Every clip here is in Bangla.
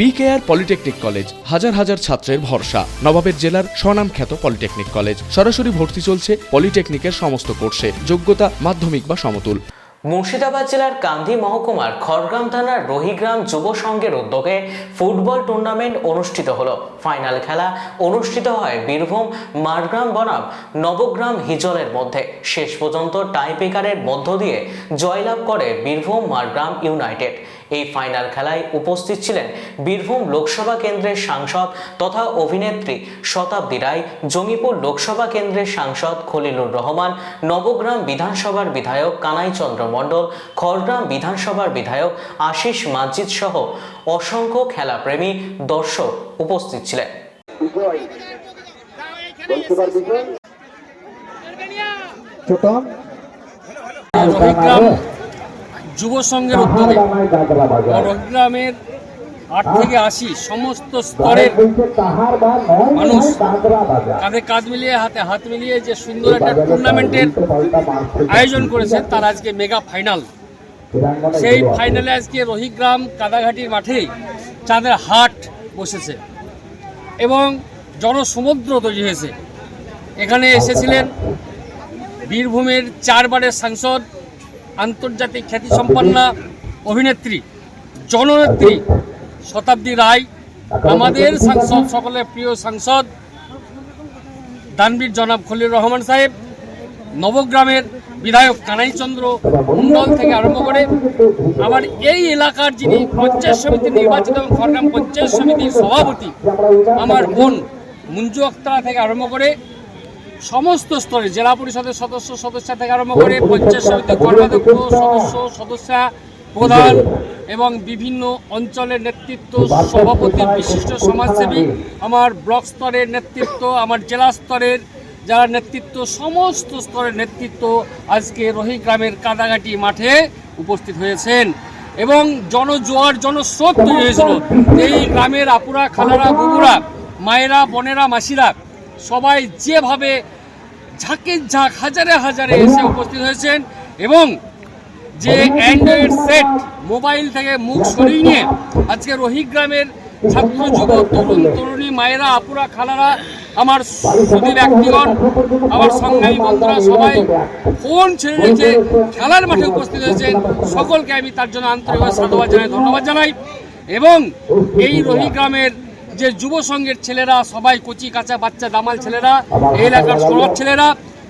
বিকেআর পলিটেকনিক কলেজ হাজার হাজার ছাত্রের ভরসা। নবাবের জেলার স্বনামখ্যাত পলিটেকনিক কলেজ সরাসরি ভর্তি চলছে পলিটেকনিকের সমস্ত কোর্সে। যোগ্যতা মাধ্যমিক বা সমতুল। মুর্শিদাবাদ জেলার কান্দি মহকুমার খড়গ্রাম থানার রহিগ্রাম যুব সংঘের উদ্যোগে ফুটবল টুর্নামেন্ট অনুষ্ঠিত হলো। ফাইনাল খেলা অনুষ্ঠিত হয় বীরভূম, মারগ্রাম, বনাম, নবগ্রাম, হিজলের মধ্যে। শেষ পর্যন্ত টাইপেকারের মধ্য দিয়ে জয়লাভ করে বীরভূম, মারগ্রাম ইউনাইটেড। এই ফাইনাল খেলায় উপস্থিত ছিলেন বীরভূম লোকসভা কেন্দ্রের সাংসদ তথা অভিনেত্রী শতাব্দী রায় জঙ্গিপুর লোকসভা কেন্দ্রের সাংসদ খলিলুর রহমান নবগ্রাম বিধানসভার বিধায়ক কানাই চন্দ্র মণ্ডল খড়গ্রাম বিধানসভার বিধায়ক আশিস মাজিদ সহ অসংখ্য খেলাপ্রেমী দর্শক উপস্থিত ছিলেন। বিজয়। যুব সংঘের উদ্যোগে রহিগ্রামের আট থেকে আশি সমস্ত স্তরের মানুষ তাদের কাঁধ মিলিয়ে, হাতে হাত মিলিয়ে যে সুন্দর একটা টুর্নামেন্টের আয়োজন করেছে তার আজকে মেগা ফাইনাল। সেই ফাইনালে আজকে রহিগ্রাম কাদাঘাটির মাঠে চাঁদের হাট বসেছে এবং জনসমুদ্র তৈরি হয়েছে। এখানে এসেছিলেন বীরভূমের চারবারের সাংসদ আন্তর্জাতিক খ্যাতিসম্পন্না অভিনেত্রী, জননেত্রী শতাব্দী রায়, আমাদের সাংসদ, সকলের প্রিয় সাংসদ দানবীর জনাব খলিল রহমান সাহেব, নবগ্রামের বিধায়ক কানাইচন্দ্র মন্ডল থেকে আরম্ভ করে আমার এই এলাকার যিনি পঞ্চায়েত সমিতি নির্বাচিত এবং খড়গ্রাম পঞ্চায়েত সমিতির সভাপতি, আমার বোন মঞ্জু আক্তারা থেকে আরম্ভ করে সমস্ত স্তরে, জেলা পরিষদের সদস্য, সদস্যা থেকে আরম্ভ করে পঞ্চায়েত সমিতির কর্মাধ্যক্ষ, সদস্য, সদস্যা, প্রধান এবং বিভিন্ন অঞ্চলের নেতৃত্ব, সভাপতি, বিশিষ্ট সমাজসেবী, আমার ব্লক স্তরের নেতৃত্ব, আমার জেলা স্তরের যারা নেতৃত্ব, সমস্ত স্তরের নেতৃত্ব আজকে রহিগ্রামের কাদাঘাটি মাঠে উপস্থিত হয়েছেন এবং জনজোয়ার, জনস্রোত তৈরি হয়েছিল। এই গ্রামের আপুরা, খালারা বুবুরা মায়েরা, বোনেরা, মাসিরা সবাই যেভাবে ঝাঁকের ঝাঁক হাজারে হাজারে এসে উপস্থিত হয়েছেন এবং যে অ্যান্ড্রয়েড সেট মোবাইল থেকে মুখ সরিয়ে নিয়ে আজকে রহিগ্রামের ছাত্র যুবক তরুণ তরুণী মায়েরা আপুরা খালারা আমার সুদী ব্যক্তিগণ আমার সংগ্রামী বন্ধুরা সবাই ফোন ছেড়ে রেখে খেলার মাঠে উপস্থিত হয়েছেন। সকলকে আমি তার জন্য আন্তরিকভাবে সাধুবাদ জানাই ধন্যবাদ জানাই এবং এই রহিগ্রামের যে যুব সংঘের ছেলেরা, সবাই কচি, কাঁচা বাচ্চা, দামাল ছেলেরা, এই এলাকার সমাজ ছেলেরা,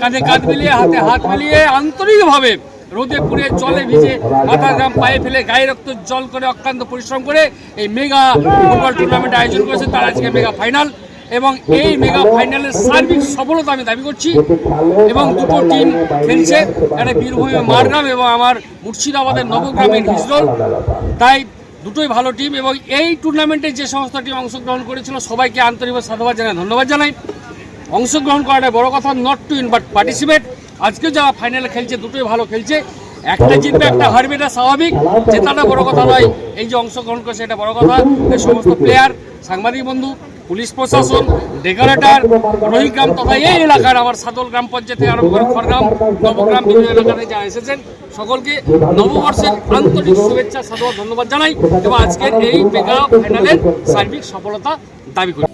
কাঁধে কাঁধ মিলিয়ে, হাতে হাত মিলিয়ে আন্তরিকভাবে রোদে পুড়ে জলে ভিজে মাথা গ্রাম পায়ে ফেলে গায়ে রক্ত জল করে অক্লান্ত পরিশ্রম করে এই মেগা ফুটবল টুর্নামেন্ট আয়োজন করেছে, তার আজকে মেগা ফাইনাল এবং এই মেগা ফাইনালের সার্বিক সফলতা আমি দাবি করছি। এবং দুটো টিম খেলছে, একটা বীরভূমে মারগ্রাম এবং আমার মুর্শিদাবাদের নবগ্রামের হিজরল তাই দুটোই ভালো টিম এবং এই টুর্নামেন্টে যে সমস্ত টিম অংশগ্রহণ করেছিল, সবাইকে আন্তরিকভাবে সাধুবাদ জানাই, ধন্যবাদ জানাই। অংশগ্রহণ করাটা বড় কথা not to win but participate আজকেও যারা ফাইনালে খেলছে, দুটোই ভালো খেলছে। একটা জিতবে, একটা হারবে, এটা স্বাভাবিক। জেতাটা বড় কথা নয়। এই যে অংশগ্রহণ করেছে, এটা বড় কথা। সমস্ত প্লেয়ার সাংবাদিক বন্ধু পুলিশ প্রশাসন ডেগারেটার রোহিগ্রাম তথা এই এলাকার আমার সাদল গ্রাম পঞ্চায়েতে আরও আরম্ভ করে খড়গ্রাম, নবগ্রাম বিভিন্ন এলাকাতে যারা এসেছেন, সকলকে নববর্ষের আন্তরিক শুভেচ্ছা, সাধুবাদ, ধন্যবাদ জানাই এবং আজকের এই মেগা ফাইনালের সার্বিক সফলতা দাবি করি।